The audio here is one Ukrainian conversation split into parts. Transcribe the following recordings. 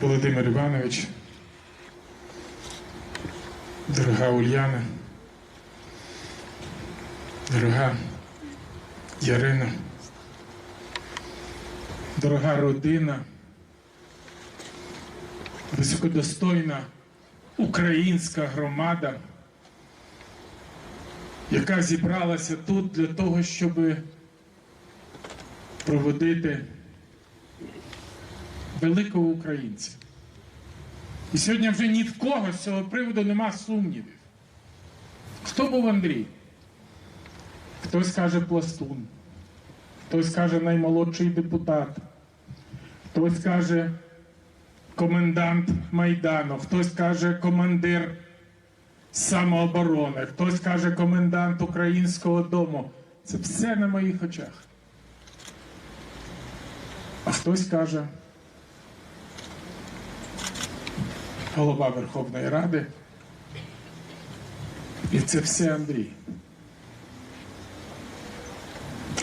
Володимир Іванович, дорога Ульяна, дорога Ярина, дорога родина, високодостойна українська громада, яка зібралася тут для того, щоб проводити великого українця. І сьогодні вже ні в кого з цього приводу нема сумнівів. Хто був Андрій? Хтось каже пластун, хтось каже наймолодший депутат, хтось каже комендант Майдану, хтось каже командир самооборони, хтось каже комендант Українського дому. Це все на моїх очах. А хтось каже голова Верховної Ради. І це все Андрій.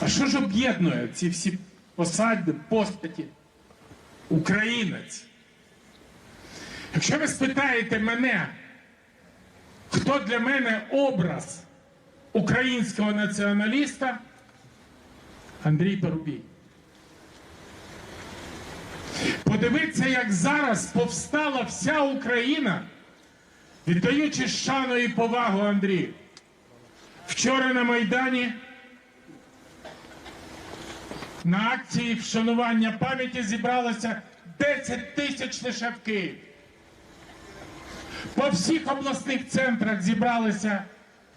А що ж об'єднує ці всі посади, постаті? Українець. Якщо ви спитаєте мене, хто для мене образ українського націоналіста, Андрій Парубій. Подивіться, як зараз повстала вся Україна, віддаючи шану і повагу Андрію. Вчора на Майдані на акції вшанування пам'яті зібралося 10 тисяч лише в Києві. По всіх обласних центрах зібралися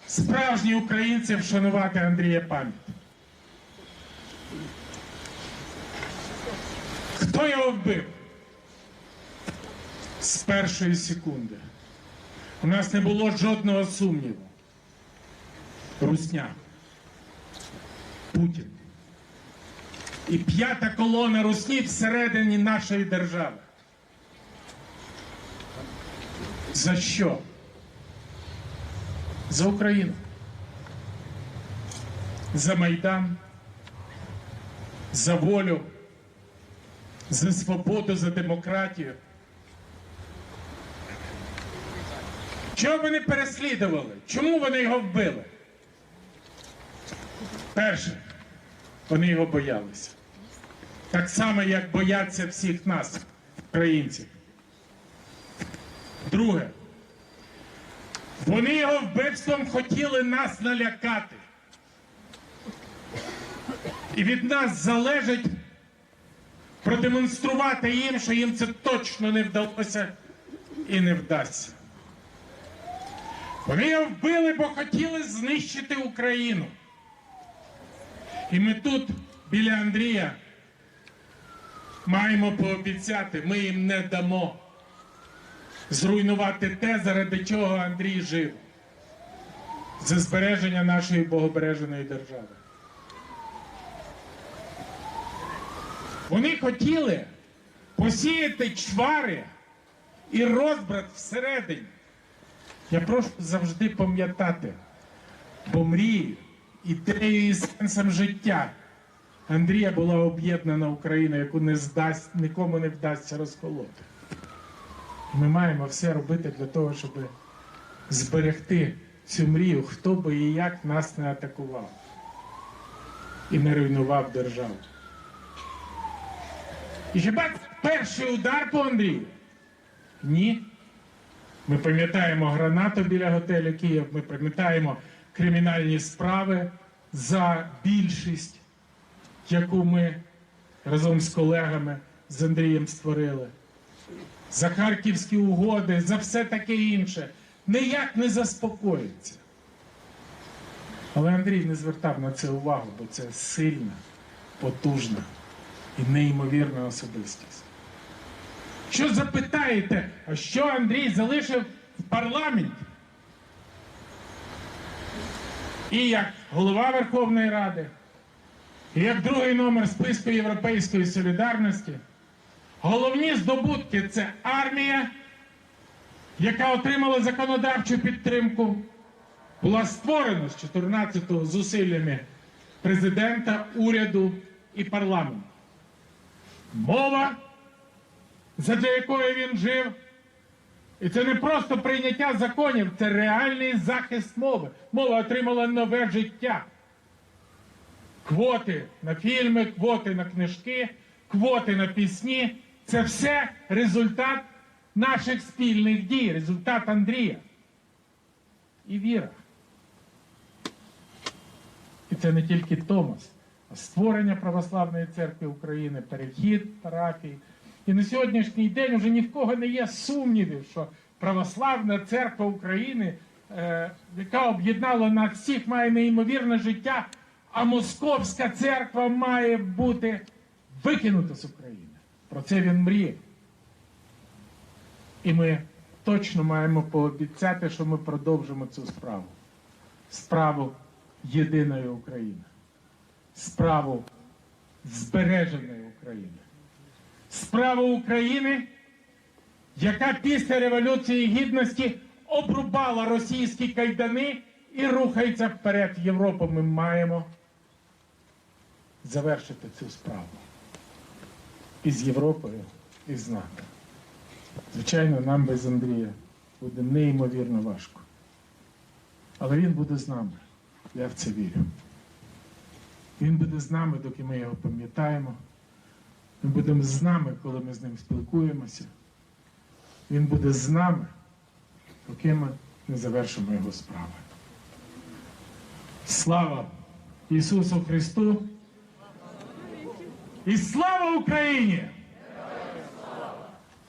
справжні українці вшанувати Андрія пам'ять. Хто його вбив? З першої секунди. У нас не було жодного сумніву. Русня. Путін. І п'ята колона Русні всередині нашої держави. За що? За Україну. За Майдан. За волю за свободу, за демократію. Чого вони переслідували? Чому вони його вбили? Перше, вони його боялися. Так само, як бояться всіх нас, українців. Друге, вони його вбивством хотіли нас налякати. І від нас залежить продемонструвати їм, що їм це точно не вдалося і не вдасться. Вони його вбили, бо хотіли знищити Україну. І ми тут, біля Андрія, маємо пообіцяти, ми їм не дамо зруйнувати те, заради чого Андрій жив. За збереження нашої богобереженої держави. Вони хотіли посіяти чвари і розбрат всередині. Я прошу завжди пам'ятати, бо мрією, ідеєю і сенсом життя Андрія була об'єднана Україна, яку не здасть, нікому не вдасться розколоти. Ми маємо все робити для того, щоб зберегти цю мрію, хто би і як нас не атакував і не руйнував державу. І хіба перший удар по Андрію? Ні. Ми пам'ятаємо гранату біля готелю Київ, ми пам'ятаємо кримінальні справи за більшість, яку ми разом з колегами з Андрієм створили. За харківські угоди, за все таке інше. Ніяк не заспокоїться. Але Андрій не звертав на це увагу, бо це сильна, потужна і неймовірна особистість. Що запитаєте, що Андрій залишив в парламенті? І як голова Верховної Ради, і як другий номер списку Європейської солідарності, головні здобутки це армія, яка отримала законодавчу підтримку, була створена з 14-го зусиллями президента, уряду і парламенту. Мова, задля якої він жив. І це не просто прийняття законів, це реальний захист мови. Мова отримала нове життя. Квоти на фільми, квоти на книжки, квоти на пісні це все результат наших спільних дій, результат Андрія. І віра. І це не тільки Томас, а створення Православної церкви України, перехід парафії. І на сьогоднішній день вже ні в кого не є сумнівів, що Православна церква України, е, яка об'єднала нас всіх, має неймовірне життя, а Московська церква має бути викинута з України. Про це він мріє. І ми точно маємо пообіцяти, що ми продовжимо цю справу. Справу єдиної України. Справу збереженої України. Справу України, яка після Революції Гідності обрубала російські кайдани і рухається вперед в Європу. Ми маємо завершити цю справу. І з Європою, і з НАТО. Звичайно, нам без Андрія буде неймовірно важко. Але він буде з нами. Я в це вірю. Він буде з нами, доки ми його пам'ятаємо. Він буде з нами, коли ми з ним спілкуємося. Він буде з нами, поки ми не завершимо його справи. Слава Ісусу Христу! І слава Україні!